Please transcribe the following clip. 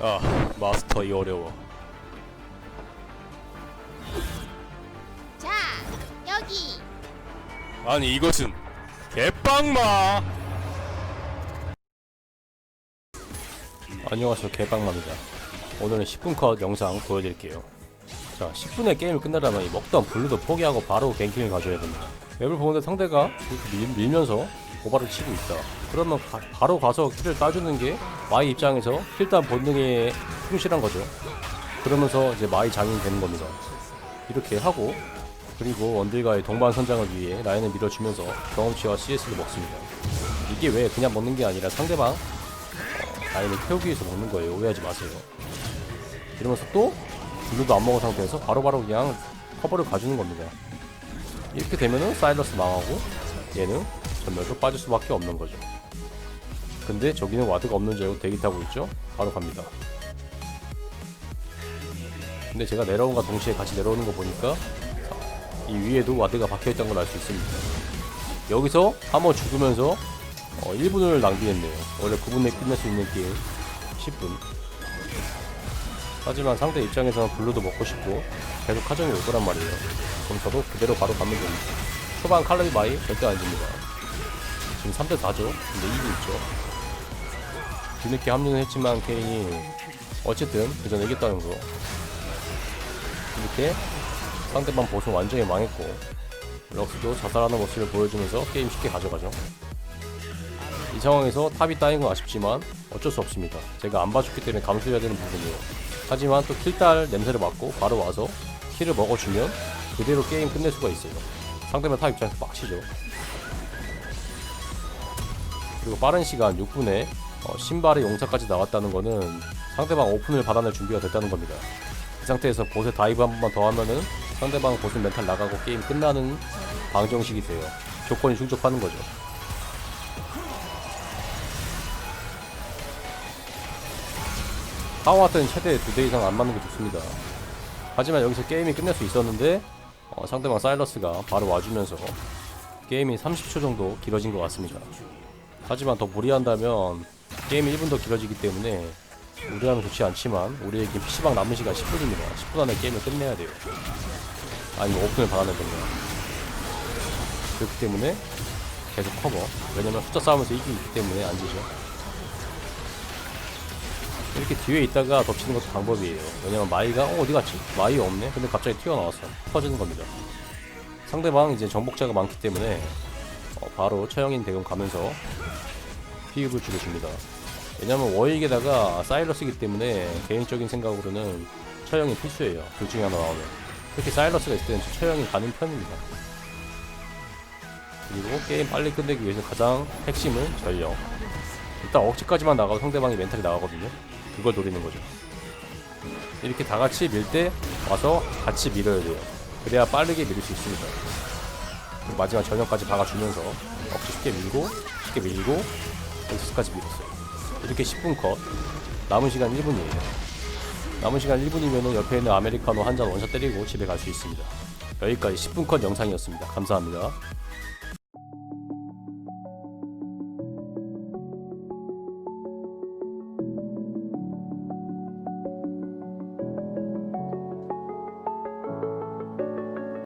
아 마스터 이 어려워. 자, 여기. 아니 이것은 개빵마! 안녕하세요 개빵마입니다. 오늘은 10분 컷 영상 보여드릴게요. 자 10분에 게임을 끝나려면 이 먹던 블루도 포기하고 바로 갱킹을 가져야 됩니다. 맵을 보는데 상대가 밀, 밀면서 오바를 치고 있다. 그러면 가- 바로 가서 킬을 따주는 게 마이 입장에서 킬단 본능에 충실한 거죠 그러면서 이제 마이 장인이 되는 겁니다 이렇게 하고 그리고 원딜과의 동반 선장을 위해 라인을 밀어주면서 경험치와 CS를 먹습니다. 이게 왜 그냥 먹는 게 아니라 상대방 어, 라인을 태우기 위해서 먹는 거예요. 오해하지 마세요. 이러면서 또 블루도 안 먹은 상태에서 바로바로 그냥 커버를 가주는 겁니다. 이렇게 되면은 사이러스 망하고 얘는 전멸로 빠질 수밖에 없는 거죠. 근데 저기는 와드가 없는 줄 알고 대기 타고 있죠? 바로 갑니다. 근데 제가 내려온과 동시에 같이 내려오는 거 보니까 이 위에도 와드가 박혀있던 걸 알 수 있습니다. 여기서 한번 죽으면서 어, 1분을 낭비했네요. 원래 9분에 끝낼 수 있는 게임 10분. 하지만 상대 입장에서는 블루도 먹고 싶고 계속 하정이 올 거란 말이에요. 그럼 저도 그대로 바로 가면 됩니다. 초반 칼라비 마이 절대 안 집니다. 지금 3대 4죠. 근데 이기고 있죠. 뒤늦게 합류는 했지만 케인이 어쨌든 그 전에 이겼다는 거. 이렇게 상대방 보수 완전히 망했고 럭스도 자살하는 모습을 보여주면서 게임 쉽게 가져가죠. 이 상황에서 탑이 따인 건 아쉽지만 어쩔 수 없습니다. 제가 안 봐줬기 때문에 감수해야 되는 부분이에요. 하지만 또 킬딸 냄새를 맡고 바로 와서 킬을 먹어주면 그대로 게임 끝낼 수가 있어요. 상대방 탑 입장에서 빡치죠. 그리고 빠른 시간 6분에 어, 신발의 용사까지 나왔다는 거는 상대방 오픈을 받아낼 준비가 됐다는 겁니다. 이 상태에서 보스 다이브 한 번만 더 하면은 상대방 보스 멘탈 나가고 게임 끝나는 방정식이 돼요. 조건이 충족하는 거죠. 파워 때는 최대 2대 이상 안 맞는 게 좋습니다. 하지만 여기서 게임이 끝낼 수 있었는데 어, 상대방 사일러스가 바로 와주면서 게임이 30초 정도 길어진 것 같습니다. 하지만 더 무리한다면 게임이 1분 더 길어지기 때문에 무리하면 좋지 않지만 우리에게 PC방 남은 시간 10분입니다. 10분 안에 게임을 끝내야 돼요. 아니면 오픈을 받아내야 됩니다. 그렇기 때문에 계속 커버. 왜냐면 숫자 싸움에서 이기기 때문에 안 지죠. 이렇게 뒤에 있다가 덮치는 것도 방법이에요. 왜냐면 마이가 어, 어디 갔지? 마이 없네? 근데 갑자기 튀어나왔어. 터지는 겁니다. 상대방 이제 정복자가 많기 때문에 어, 바로 처형인 대금 가면서 피흡을 줄여줍니다. 왜냐면 워익에다가 사일러스이기 때문에 개인적인 생각으로는 처형이 필수예요. 둘 중에 하나 나오면. 특히 사일러스가 있을 때는 처형이 가는 편입니다. 그리고 게임 빨리 끝내기 위해서 가장 핵심은 전력. 일단 억지까지만 나가도 상대방이 멘탈이 나가거든요. 그걸 노리는 거죠. 이렇게 다 같이 밀 때 와서 같이 밀어야 돼요. 그래야 빠르게 밀을 수 있습니다. 마지막 전역까지 박아주면서 억지 쉽게 밀고 쉽게 밀고 엑스까지 밀었어요. 이렇게 10분 컷. 남은 시간 1분이에요. 남은 시간 1분이면 옆에 있는 아메리카노 한 잔 원샷 때리고 집에 갈 수 있습니다. 여기까지 10분 컷 영상이었습니다. 감사합니다.